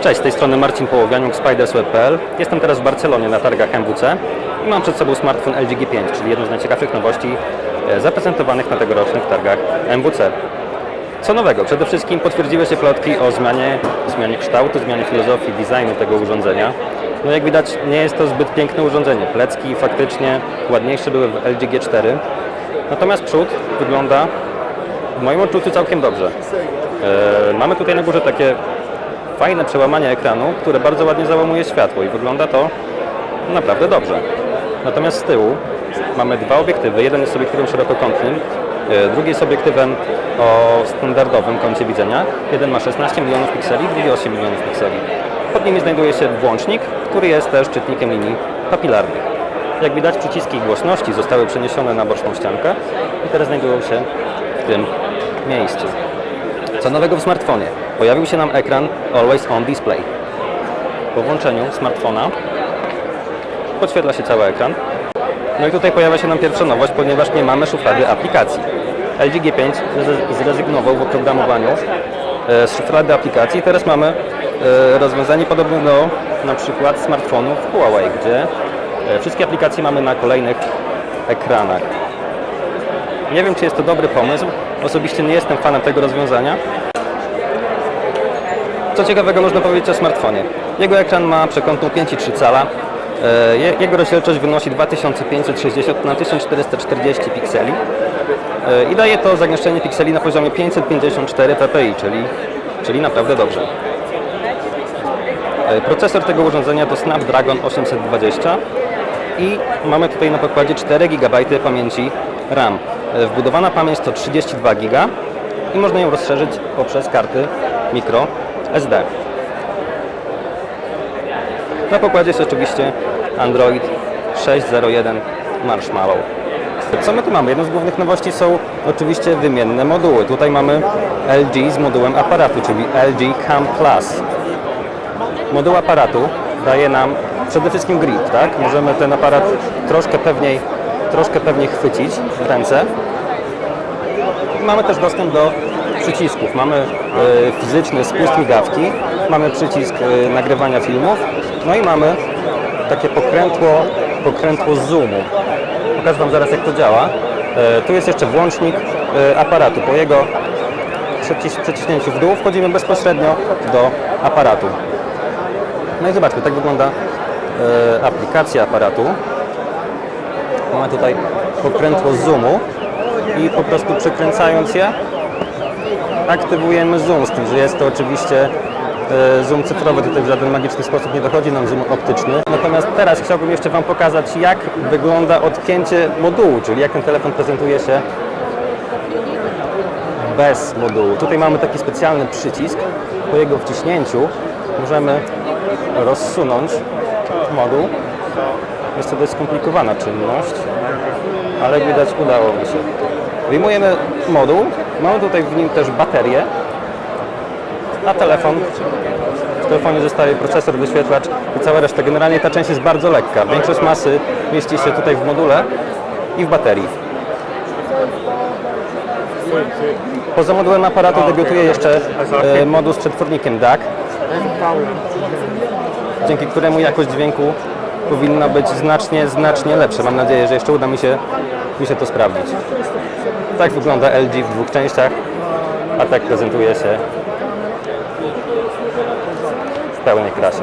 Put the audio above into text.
Cześć, z tej strony Marcin Połowianiuk, spidersweb.pl. Jestem teraz w Barcelonie na targach MWC i mam przed sobą smartfon LG G5, czyli jedną z najciekawszych nowości e, zaprezentowanych na tegorocznych targach MWC. Co nowego? Przede wszystkim potwierdziły się plotki o zmianie, zmianie kształtu, zmianie filozofii, designu tego urządzenia. No jak widać nie jest to zbyt piękne urządzenie. Plecki faktycznie ładniejsze były w LG G4. Natomiast przód wygląda w moim odczuciu całkiem dobrze. E, mamy tutaj na górze takie fajne przełamanie ekranu, które bardzo ładnie załamuje światło i wygląda to naprawdę dobrze. Natomiast z tyłu mamy dwa obiektywy. Jeden jest obiektywem szerokokątnym, e, drugi jest obiektywem o standardowym kącie widzenia. Jeden ma 16 milionów pikseli, drugi 8 milionów pikseli. Pod nimi znajduje się włącznik, który jest też czytnikiem linii papilarnych. Jak widać przyciski głośności zostały przeniesione na boczną ściankę i teraz znajdują się w tym miejscu. Co nowego w smartfonie? Pojawił się nam ekran Always On Display. Po włączeniu smartfona podświetla się cały ekran. No i tutaj pojawia się nam pierwsza nowość, ponieważ nie mamy szuflady aplikacji. LG G5 zre- zrezygnował w oprogramowaniu e, z szuflady aplikacji. Teraz mamy e, rozwiązanie podobne do na przykład smartfonów Huawei, gdzie e, wszystkie aplikacje mamy na kolejnych ekranach. Nie wiem, czy jest to dobry pomysł. Osobiście nie jestem fanem tego rozwiązania. Co ciekawego można powiedzieć o smartfonie? Jego ekran ma przekątną 5,3 cala. E, je- Jego rozdzielczość wynosi 2560 na 1440 pikseli E, i daje to zagęszczenie pikseli na poziomie 554 ppi, czyli, czyli naprawdę dobrze. E, Procesor tego urządzenia to Snapdragon 820 i mamy tutaj na pokładzie 4 GB pamięci RAM. E, Wbudowana pamięć to 32 GB i można ją rozszerzyć poprzez karty micro SD. Na pokładzie jest oczywiście Android 6.01 Marshmallow. Co my tu mamy? Jedną z głównych nowości są oczywiście wymienne moduły. Tutaj mamy LG z modułem aparatu, czyli LG Cam Plus. Moduł aparatu daje nam przede wszystkim grip, tak? Możemy ten aparat troszkę pewniej, troszkę pewniej chwycić w ręce. Mamy też dostęp do przycisków. Mamy e, fizyczny spust migawki, mamy przycisk e, nagrywania filmów, no i mamy takie pokrętło, pokrętło zoomu. Pokażę Wam zaraz jak to działa. E, tu jest jeszcze włącznik e, aparatu. Po jego przeciś- przeciśnięciu w dół wchodzimy bezpośrednio do aparatu. No i zobaczmy, tak wygląda e, aplikacja aparatu. Mamy tutaj pokrętło zoomu i po prostu przekręcając je aktywujemy zoom, z tym, że jest to oczywiście e, zoom cyfrowy, tutaj w żaden magiczny sposób nie dochodzi nam zoom optyczny. Natomiast teraz chciałbym jeszcze Wam pokazać, jak wygląda odpięcie modułu, czyli jak ten telefon prezentuje się bez modułu. Tutaj mamy taki specjalny przycisk. Po jego wciśnięciu możemy rozsunąć moduł. Jest to dość skomplikowana czynność, ale widać udało mi się. Wyjmujemy moduł, mamy tutaj w nim też baterię, a telefon, w telefonie zostaje procesor, wyświetlacz i cała reszta. Generalnie ta część jest bardzo lekka. Większość masy mieści się tutaj w module i w baterii. Poza modułem aparatu debiutuje jeszcze e, moduł z przetwornikiem DAC, dzięki któremu jakość dźwięku powinna być znacznie, znacznie lepsza. Mam nadzieję, że jeszcze uda mi się, mi się to sprawdzić. Tak wygląda LG w dwóch częściach, a tak prezentuje się w pełnej krasie.